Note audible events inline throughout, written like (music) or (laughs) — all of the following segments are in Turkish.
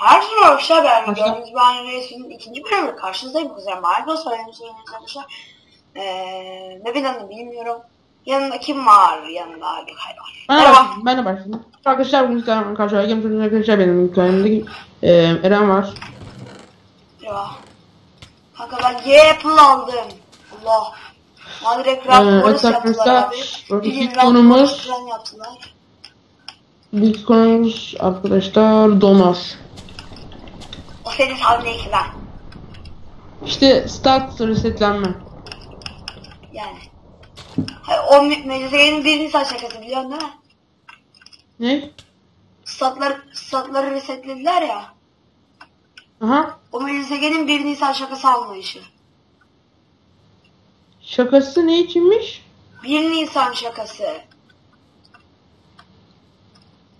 Herkese merhaba arkadaşlar ben gördüğünüz gibi aynı resmin ikinci bölümü karşınızdayım kızım. Harika soruyorsunuz arkadaşlar. Eee ne bileyim bilmiyorum. Yanında kim var? Yanında Ali Kay var. Ben Merhaba. Ben de başlayayım. Arkadaşlar bugün sizlerle karşıya Game Çocuğun arkadaşlar benim hikayemde e, Eren var. Merhaba. Kanka ben Y aldım. Allah. Bana direkt rap Ee, evet yaptılar abi. ilk rap falan yaptılar. Konumuz arkadaşlar Donor. Senin hamleyki ben. İşte start resetlenme. Yani. Hayır, o me- Mecazege'nin bir Nisan şakası biliyorsun değil mi? Ne? Statlar, statları resetlediler ya. Aha. O Mecazege'nin bir Nisan şakası almayışı. Şakası ne içinmiş? 1 Nisan şakası.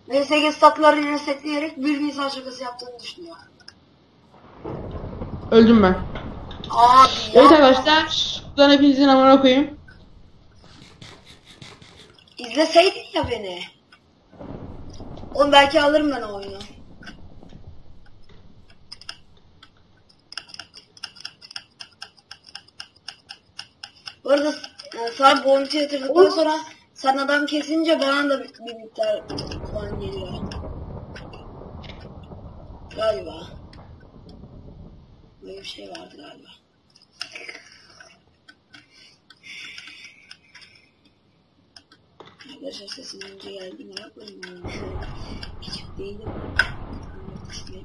VSG statları resetleyerek 1 Nisan şakası yaptığını düşünüyor. Öldüm ben. Abi Evet arkadaşlar. Buradan hepinizin amına koyayım. İzleseydin ya beni. Oğlum belki alırım ben o oyunu. Bu arada sana bounty yatırdıktan sonra sen adam kesince bana da bir, bir miktar puan geliyor. Galiba. Böyle bir şey vardı galiba. Arkadaşlar sesim önce geldi mi yapmayın. Küçük değilim. Kısmet.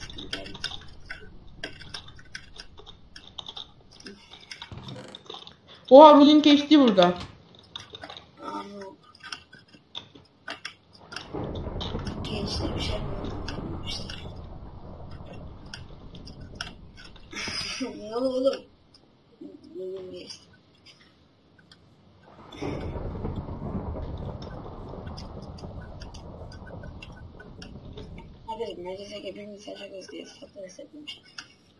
Sıkıntı gelmez. Oha ruling geçti burada. Gençler bir şey ne oğlum? Bugün geçti. Hadi meclise hepimiz yaşarız diye satır hissetmiş.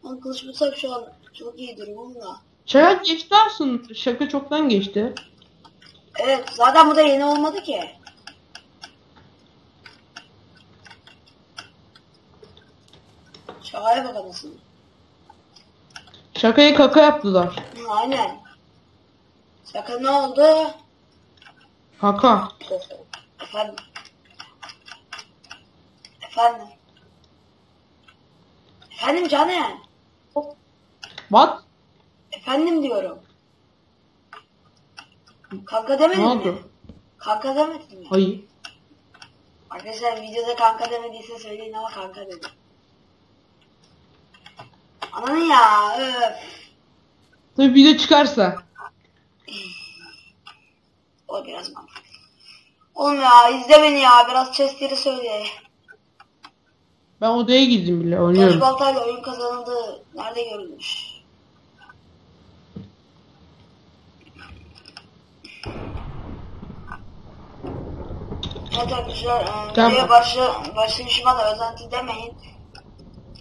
Ama kılıç bulsak şu an çok iyi durumumda. Şaka geçti aslında. Şaka çoktan geçti. Evet zaten bu da yeni olmadı ki. Şakaya bak anasını. Şakayı kaka yaptılar. Aynen. Şaka ne oldu? Kaka. Efendim. Efendim. Efendim Caner. What? Efendim diyorum. Kanka demedin Ne mi? oldu? Kanka demedin mi? Hayır. Arkadaşlar videoda kanka demediyse söyleyin ama kanka dedi. Ananı ya öf. Tabii video çıkarsa. O biraz mantıklı. Oğlum ya izle beni ya biraz chestleri söyle. Ben odaya girdim bile Taş oynuyorum. baltayla oyun kazanıldı. Nerede görülmüş? Evet arkadaşlar, e, Tamam. başla, başlayışıma da özenti demeyin.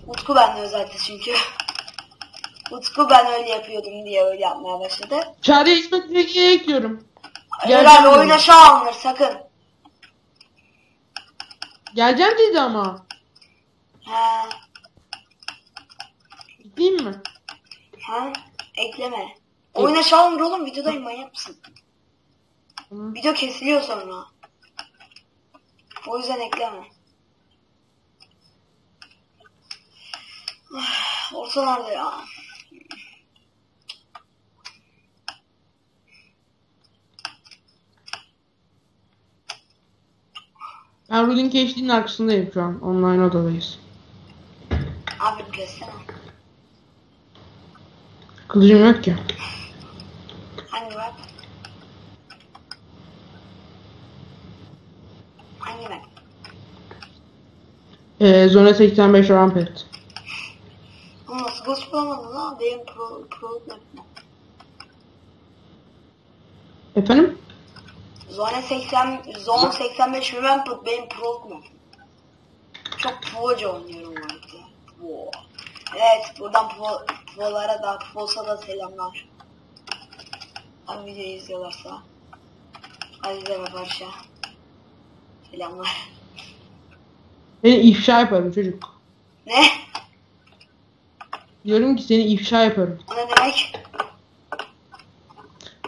Utku bende özenti çünkü. (laughs) Utku ben öyle yapıyordum diye öyle yapmaya başladı. Çağrı'ya İsmet İnönü'ye ekliyorum. Geleceğim Herhalde dedi. oyuna şah alınır sakın. Geleceğim dedi ama. He, Gideyim mi? he, ekleme. Oyuna şah alınır oğlum videodayım manyak mısın? Tamam. Video kesiliyor sonra. O yüzden ekleme. Ah, Orta nerede ya? Ben ruling geçtiğinin arkasındayım şu an. Online odadayız. Abi kessene. Kılıcım yok ki. Hangi bak? Hangi bak? Ee, Zona 85 Rampart. Ama nasıl bulamadın lan? Benim pro, pro yapma. Efendim? Zone 80, Zone 85 Rampart benim pro mu? Çok pro'ca oynuyorum artık. Pro. Evet buradan pro, pro'lara da pro'sa da selamlar. Abi videoyu izliyorlarsa. Azize ve Barış'a. Selamlar. Beni ifşa yaparım çocuk. Ne? Diyorum ki seni ifşa yaparım. O ne demek?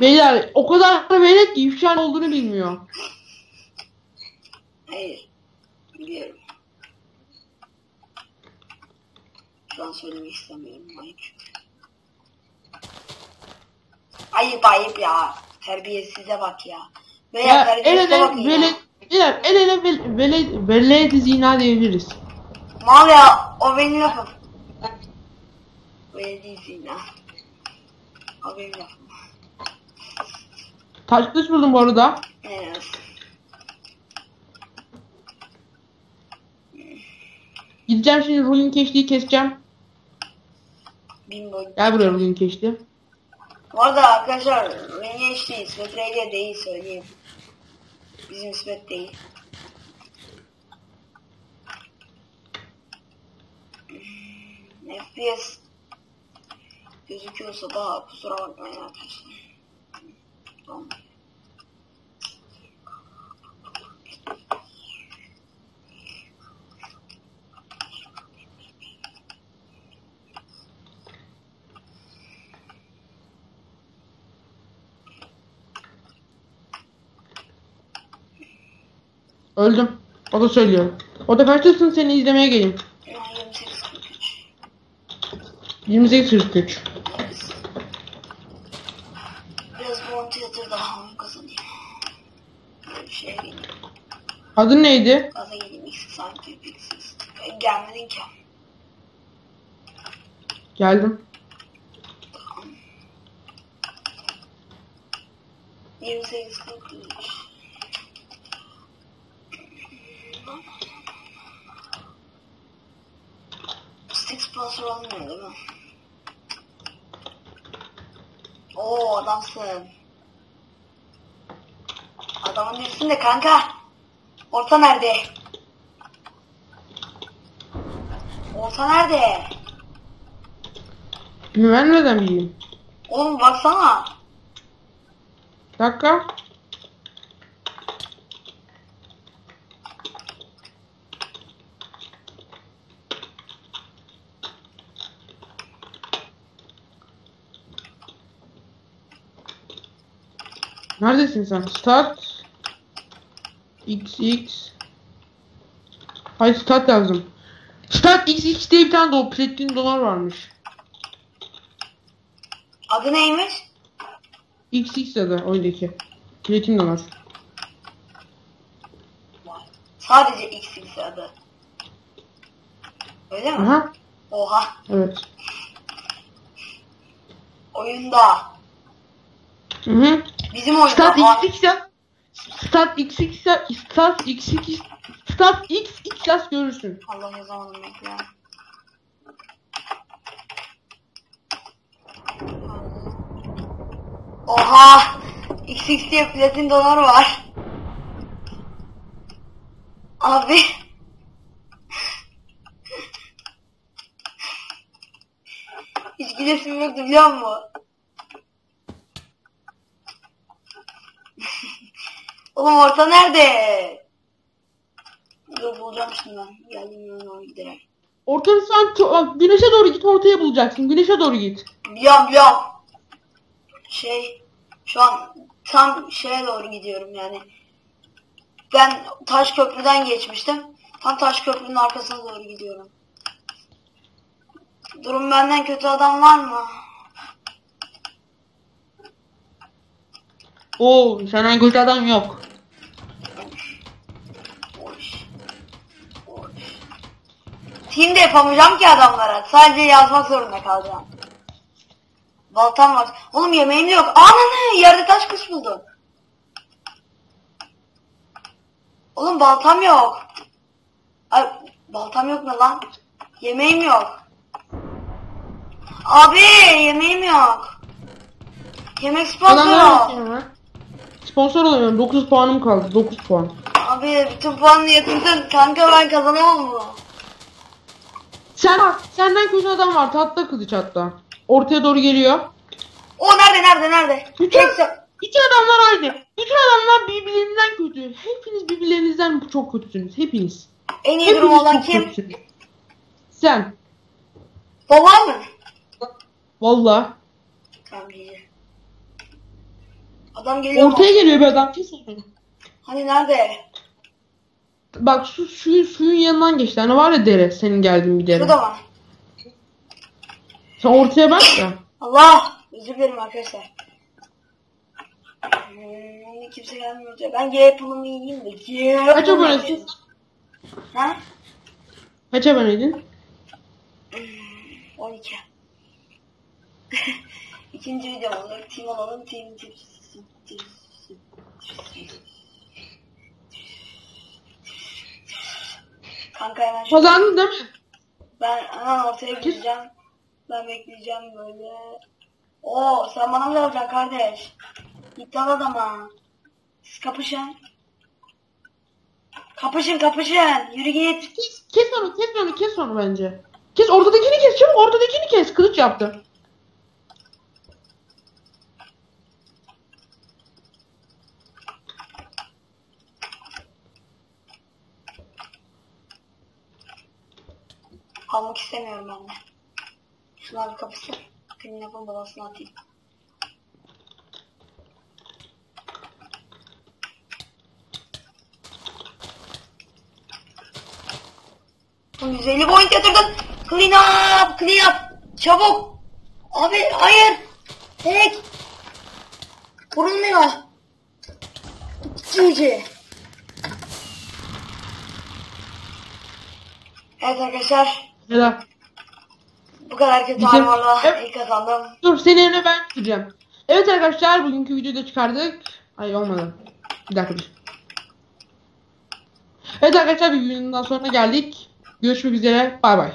Beyler o kadar da velet ki ifşa olduğunu bilmiyor. Hayır. Biliyorum. An söylemek istemiyorum. Ayıp. Ayıp ayıp ya. Terbiyesize bak ya. Veya Ya el ele velet, beyler el ele vel- velet, velet zina diyebiliriz. Mal ya. O benim lafım. Değilsin ya. O benim lafım. Taş kılıç buldum bu arada. Evet. Gideceğim şimdi rolling keşliği keseceğim. Bin boy. Gel buraya rolling keşliği. Bu arada arkadaşlar Renge işte İsmet Renge değil söyleyeyim. Bizim İsmet değil. FPS gözüküyorsa da kusura bakmayın arkadaşlar. Tamam. Öldüm. O da söylüyor. O da kaçtasın seni izlemeye geleyim. Ya, 28.43. 28 43. Biraz daha. Böyle bir şey değil. Adın neydi? Gaza geleyim X sanki X. Gelmedin ki. Geldim. 28.43. Sponsor olmuyor değil mi? Oo adamsın. Adamın değilsin de kanka. Orta nerede? Orta nerede? Nereden bileyim? Oğlum baksana. Dakika. Neredesin sen? Start XX Hayır start yazdım. Start XX diye bir tane de o platin dolar varmış. Adı neymiş? XX adı oyundaki. Platin dolar. Sadece XX adı. Öyle mi? Aha. Oha. Evet. Oyunda. Hı hı. Bizim oyunda. Start Aa, XX yaz. Start XX yaz. Start XX Start XX yaz görürsün. Allah yazamadım bekle. Oha! XX diye platin dolar var. Abi. Hiç gülesim yoktu biliyor musun? Oğlum orta nerede? Dur bulacağım şimdi ben. Geldim yanına doğru gidelim. Ortanı sen bak, güneşe doğru git ortaya bulacaksın. Güneşe doğru git. Biliyorum biliyorum. Şey şu an tam şeye doğru gidiyorum yani. Ben taş köprüden geçmiştim. Tam taş köprünün arkasına doğru gidiyorum. Durum benden kötü adam var mı? Oo senden kötü adam yok. De yapamayacağım ki adamlara. Sadece yazmak zorunda kalacağım. Baltam var. Oğlum yemeğim de yok. Ananı yerde taş kuş buldum. Oğlum baltam yok. Ay baltam yok mu lan? Yemeğim yok. Abi yemeğim yok. Yemek sponsor Adamlar ol. yok ya. Sponsor olamıyorum. 9 puanım kaldı. 9 puan. Abi bütün puanını yatırsın. Kanka ben kazanamam mı? Sen senden kötü adam var. Tatlı kılıç hatta. Ortaya doğru geliyor. O nerede nerede nerede? Bütün, Hepsi- bütün adamlar aynı. Bütün adamlar birbirlerinden kötü. Hepiniz birbirlerinizden çok kötüsünüz. Hepiniz. En iyi Hepiniz durum olan çok kim? kötüsünüz. Sen. Baba mı? Valla. Tamam iyi. Adam geliyor mu? Ortaya geliyor bir adam. Kes onu. Hani nerede? Bak su, şu suyun yanından geçti. Hani var ya dere. Senin geldiğin bir dere. Şurada mı? Sen ortaya bak da. Allah! Özür dilerim arkadaşlar. Hmm, kimse gelmiyor. Ben G pulumu yiyeyim de. G Kaç abonesin? Ha? Kaç aboneydin? Hmm, 12. (laughs) İkinci videom olur. Team olalım. Team team. team- team- Kanka hemen şu Kazandın değil mi? Ben hemen ortaya gideceğim. Ben bekleyeceğim böyle. Oo sen bana mı dalacaksın kardeş? Git dal adama. Siz kapışın. Kapışın kapışın. Yürü git. Kes, kes onu, kes onu, kes onu bence. Kes ortadakini kes, çabuk ortadakini kes. Kılıç yaptı. Almak istemiyorum ben de. Şunlar bir kapışsın. Clean yapın babasını atayım. Bu 150 point yatırdın. Clean up, clean up. Çabuk. Abi hayır. Tek. Vurulmuyor. GG. Evet arkadaşlar. Helal. Bu kadar kötü Bizim- armorla Evet. ilk kazandım. Dur senin yerine ben tutacağım. Evet arkadaşlar bugünkü videoyu da çıkardık. Ay olmadı. Bir dakika dur. Evet arkadaşlar bir videonun daha sonuna geldik. Görüşmek üzere. Bay bay.